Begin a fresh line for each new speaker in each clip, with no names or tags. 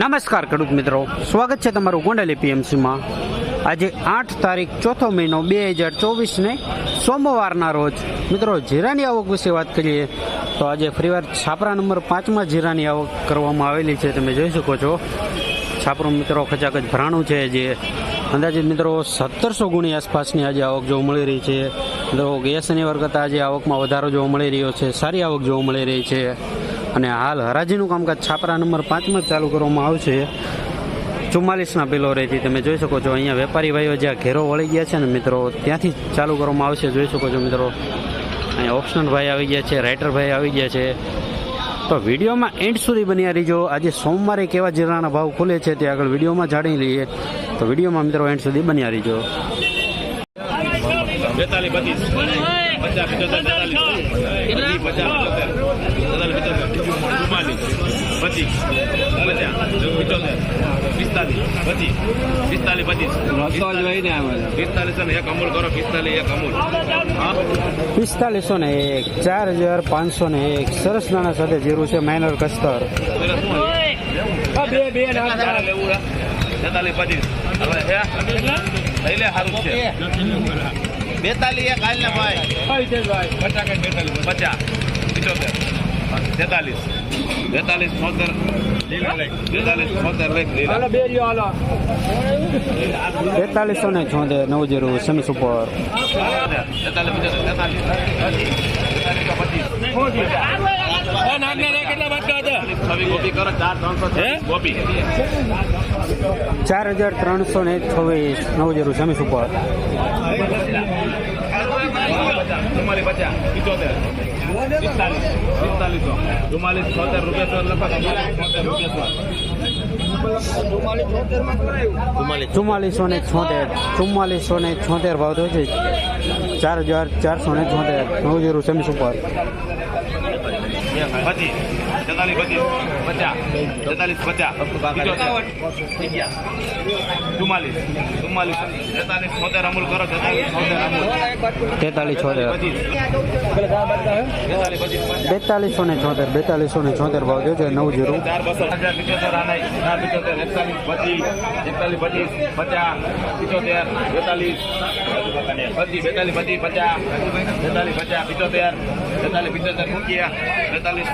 નમસ્કાર ખેડૂત મિત્રો. સ્વાગત છે તમારું ગોંડલ એપીએમસીમાં. આજે આઠ તારીખ ચોથો મહિનો બે હજાર ચોવીસને સોમવારના રોજ. મિત્રો, જીરાની આવક વિશે વાત કરીએ તો આજે ફરીવાર છાપરા નંબર પાંચમાં જીરાની આવક કરવામાં આવેલી છે. તમે જોઈ શકો છો. છાપરું મિત્રો ખચાખચ ભરાણું છે જે અંદાજિત મિત્રો સત્તરસો ગુણી આસપાસની આજે આવક જોવા મળી રહી છે. મિત્રો ગયા શનિવાર કરતાં આજે આવકમાં વધારો જોવા મળી રહ્યો છે. સારી આવક જોવા મળી રહી છે. અને હાલ હરાજીનું કામકાજ છાપરા નંબર પાંચમાં ચાલુ કરવામાં આવશે. ચુમ્માલીસના બિલો રહેતી તમે જોઈ શકો છો, અહીંયા વેપારી ભાઈઓ જ્યાં ઘેરો વળી ગયા છે ને મિત્રો ત્યાંથી ચાલુ કરવામાં આવશે. જોઈ શકો છો મિત્રો, અહીંયા ઓપ્શનલ ભાઈ આવી ગયા છે રાઇટર ભાઈ આવી ગયા છે. તો વિડીયોમાં એન્ડ સુધી બન્યા રહીજો. આજે સોમવારે કેવા જીરાના ભાવ ખુલે છે તે આગળ વિડીયોમાં જાણી લઈએ. તો વિડીયોમાં મિત્રો એન્ડ સુધી બન્યા રહીજો.
બેતાલીસ બત્રીસ પચાસ પચીસ પચાસ પિત્તોતેર તેતાલીસ પિત્તોતેર ચુમ્માલીસ પચીસ. પિસ્તાલીસ પચીસ. પિસ્તાલીસ પચીસ. પિસ્તાલીસ. અને એક અમૂલ કરો પિસ્તાલીસ એક અમૂલ.
પિસ્તાલીસો ને એક ચાર હજાર પાંચસો ને એક. સરસ નાના સાથે જીરું છે માઇનર કસ્તર
તેતાલીસ પચીસ. લઈ લે સારું છે. બેતાલીસ એક હાલ ને ભાઈ. પચાસ પચાસ. પિત્તોતેર તેતાલીસ બેતાલીસ છોતેર બેતાલીસ લીલા.
બેતાલીસો ને છોતેર નવ જીરું સમીસ ઉપર
ચાર
હજાર ત્રણસો ને છવ્વીસ નવ જીરો સમીસ ઉપર
ચુમ્માલીસ પચાસ, પિચોતેર, પિસ્તાલીસ ચુમ્માલીસ, છોતેર રૂપિયા રૂપિયા
ચુમ્માલીસો ને છોતેર, ચુમ્માલીસો ને છોતેર ભાવ થયો છે. ચાર હજાર ચારસો ને છોતેર, નવ જીરું સેમી ઉપર.
પચીસ તેતાલીસ પચીસ પચાસ તેતાલીસ પચાસ ચુમ્માલીસ ચુમ્માલીસ તેતાલીસ છોતેર અમૂલ કરો તેતાલીસ છોતેર અમૂલ
તેતાલીસ છોતેર બેતાલીસો ને છોતેર બેતાલીસો ને છોતેર ભાવ દેજો નવ જીરો
ચાર બસો હજાર આનાય ચાર પિત્તોતેર એકતાલીસ પચીસ એકતાલીસ પચીસ પચાસ પિત્તોતેર બેતાલીસ પચીસ બેતાલીસ પચીસ પચાસ બેતાલીસ પચાસ પિત્તોતેર બેતાલીસ પિત્તોતેર મૂકીએ બેતાલીસ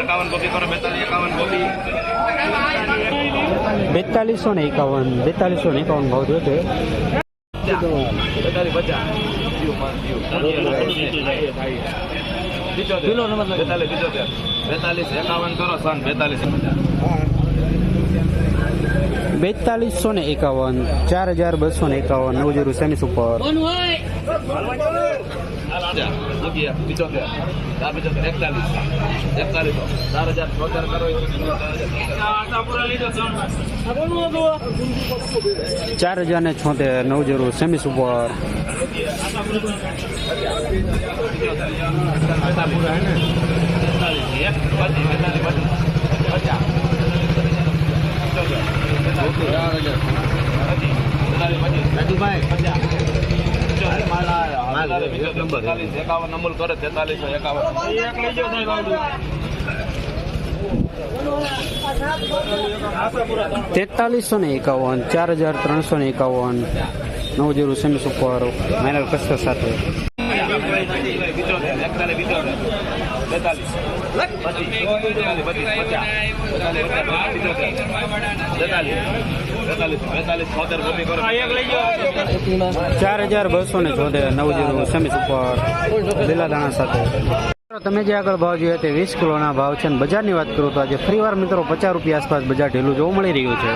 એકાવન કોપી કરો બેતાલીસ એકાવન કોપી
બેતાલીસો ને એકાવન બેતાલીસો ને એકાવન ભાવ થયો છે.
બેતાલીસ પચાસ. બેતાલીસ એકાવન કરો સન બેતાલીસ.
બેતાલીસો ને એકાવન, ચાર હજાર બસો ને એકાવન નવ જીરો સેમી ઉપર.
ચાર હજાર
ને છોતેર નવ જીરો સેમી સુપર ઉપર.
એકાવન તેતાલીસો એકાવન
ને એકાવન, ચાર હજાર ત્રણસો ને એકાવન નવ જીરો સેમી સુપર માઇનર કસ્ટર સાથે. ચાર હજાર બસો ને ચોતેર નવ જીરો સેમીસ ઉપર લીલા દાણા સાથે તમે જે આગળ ભાવ જોયા તે વીસ કિલોના ભાવ છે અને બજારની વાત કરું તો આજે ફરીવાર મિત્રો પચાસ રૂપિયા આસપાસ બજાર ઢીલું જોવા મળી રહ્યું છે.